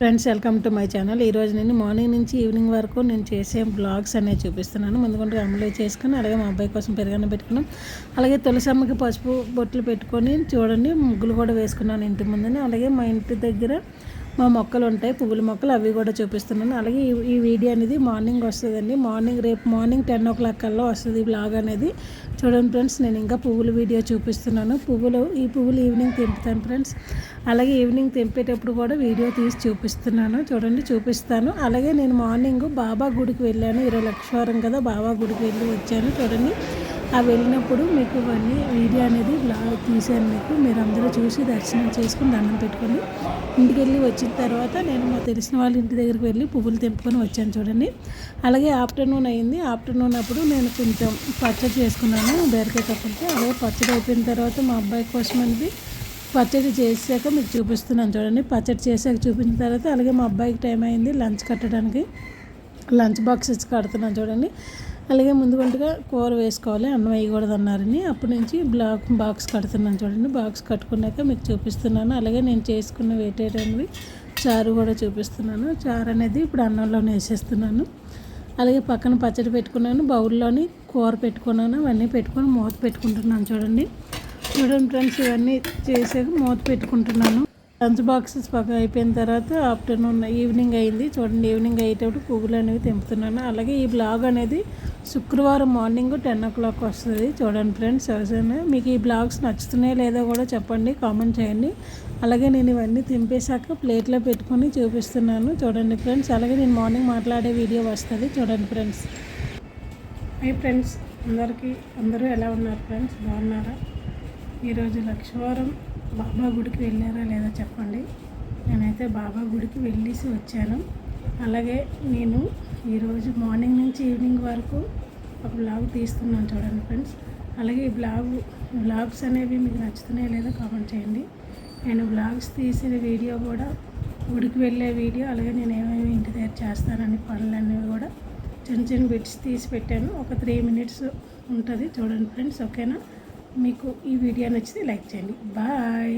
Friends welcome to my channel ఈరోజు నేను morning నుంచి ఈవినింగ్ వరకు నేను చేసే బ్లాగ్స్ అనేవి చూపిస్తున్నాను. ముందుకుంటే అమలు చేసుకుని అలాగే మా అబ్బాయి కోసం పెరగన పెట్టుకున్నాం. అలాగే తులసమ్మకి పసుపు బొట్లు పెట్టుకొని చూడండి ముగ్గులు కూడా వేసుకున్నాను ఇంటి ముందుని. అలాగే మా ఇంటి దగ్గర మా మొక్కలు ఉంటాయి పువ్వుల మొక్కలు అవి కూడా చూపిస్తున్నాను. అలాగే ఈ వీడియో అనేది మార్నింగ్ వస్తుందండి. మార్నింగ్ రేపు మార్నింగ్ టెన్ ఓ క్లాక్ కల్లా వస్తుంది బ్లాగ్ అనేది. చూడండి ఫ్రెండ్స్ నేను ఇంకా పువ్వుల వీడియో చూపిస్తున్నాను. పువ్వులు ఈ పువ్వులు ఈవినింగ్ తెంపుతాను ఫ్రెండ్స్. అలాగే ఈవినింగ్ తెంపేటప్పుడు కూడా వీడియో తీసి చూపిస్తున్నాను. చూడండి చూపిస్తాను. అలాగే నేను మార్నింగ్ బాబా గుడికి వెళ్ళాను. ఇరవై లక్షవారం కదా బాబా గుడికి వెళ్ళి వచ్చాను. చూడండి ఆ వెళ్ళినప్పుడు మీకు ఇవన్నీ వీడియో అనేది బ్లాగ్ తీశాను మీకు. మీరు అందరూ చూసి దర్శనం చేసుకుని దండం పెట్టుకొని ఇంటికి వెళ్ళి వచ్చిన తర్వాత నేను మా తెలిసిన వాళ్ళ ఇంటి దగ్గరికి వెళ్ళి పువ్వులు తెంపుకొని వచ్చాను చూడండి. అలాగే ఆఫ్టర్నూన్ అయింది. ఆఫ్టర్నూన్ అప్పుడు నేను కొంచెం పచ్చడి చేసుకున్నాను బీరకాయ తప్పకి అలాగే పచ్చడి అయిపోయిన తర్వాత మా అబ్బాయి కోసం అనేది పచ్చడి చేసాక మీకు చూపిస్తున్నాను చూడండి. పచ్చడి చేసాక చూపించిన తర్వాత అలాగే మా అబ్బాయికి టైం అయింది లంచ్ కట్టడానికి. లంచ్ బాక్సెస్ కడుతున్నాను చూడండి. అలాగే ముందు వంటగా కూర వేసుకోవాలి అన్నం వేయకూడదు అన్నారని అప్పటి నుంచి బ్లాక్ బాక్స్ కడుతున్నాను చూడండి. బాక్స్ కట్టుకున్నాక మీకు చూపిస్తున్నాను. అలాగే నేను చేసుకున్న వేటేటవి చారు కూడా చూపిస్తున్నాను. చారు అనేది ఇప్పుడు అన్నంలోనే వేసేస్తున్నాను. అలాగే పక్కన పచ్చడి పెట్టుకున్నాను. బౌల్లోని కూర పెట్టుకున్నాను. అవన్నీ పెట్టుకొని మూత పెట్టుకుంటున్నాను చూడండి. చూడండి ఫ్రెండ్స్ ఇవన్నీ చేసాక మూత పెట్టుకుంటున్నాను. లంచ్ బాక్సెస్ పక్క అయిపోయిన తర్వాత ఆఫ్టర్నూన్ ఈవినింగ్ అయింది. చూడండి ఈవినింగ్ అయ్యేటప్పుడు పువ్వులు అనేవి తెంపుతున్నాను. అలాగే ఈ బ్లాగ్ అనేది శుక్రవారం మార్నింగ్ టెన్ ఓ క్లాక్ వస్తుంది. చూడండి ఫ్రెండ్స్ ఎవరైనా మీకు ఈ బ్లాగ్స్ నచ్చుతున్నాయో లేదో కూడా చెప్పండి కామెంట్ చేయండి. అలాగే నేను ఇవన్నీ తింపేశాక ప్లేట్లో పెట్టుకొని చూపిస్తున్నాను. చూడండి ఫ్రెండ్స్ అలాగే నేను మార్నింగ్ మాట్లాడే వీడియో వస్తుంది. చూడండి ఫ్రెండ్స్. హై ఫ్రెండ్స్ అందరికీ అందరూ ఎలా ఉన్నారు ఫ్రెండ్స్? బాగున్నారా? ఈరోజు లక్షవారం బాబా గుడికి వెళ్ళారా లేదా చెప్పండి. నేనైతే బాబా గుడికి వెళ్ళేసి వచ్చాను. అలాగే నేను ఈరోజు మార్నింగ్ నుంచి ఈవినింగ్ వరకు ఒక బ్లాగ్ తీస్తున్నాను చూడండి ఫ్రెండ్స్. అలాగే ఈ బ్లాగ్ బ్లాగ్స్ అనేవి మీకు నచ్చుతున్నాయో లేదో కామెంట్ చేయండి. నేను బ్లాగ్స్ తీసిన వీడియో కూడా ఉడికి వెళ్ళే వీడియో అలాగే నేను ఏమేమి ఇంటి దగ్గర చేస్తానని పనులన్నీ కూడా చిన్న చిన్న బిట్స్ తీసి పెట్టాను. ఒక త్రీ మినిట్స్ ఉంటుంది చూడండి ఫ్రెండ్స్ ఓకేనా? మీకు ఈ వీడియో నచ్చితే లైక్ చేయండి. బాయ్!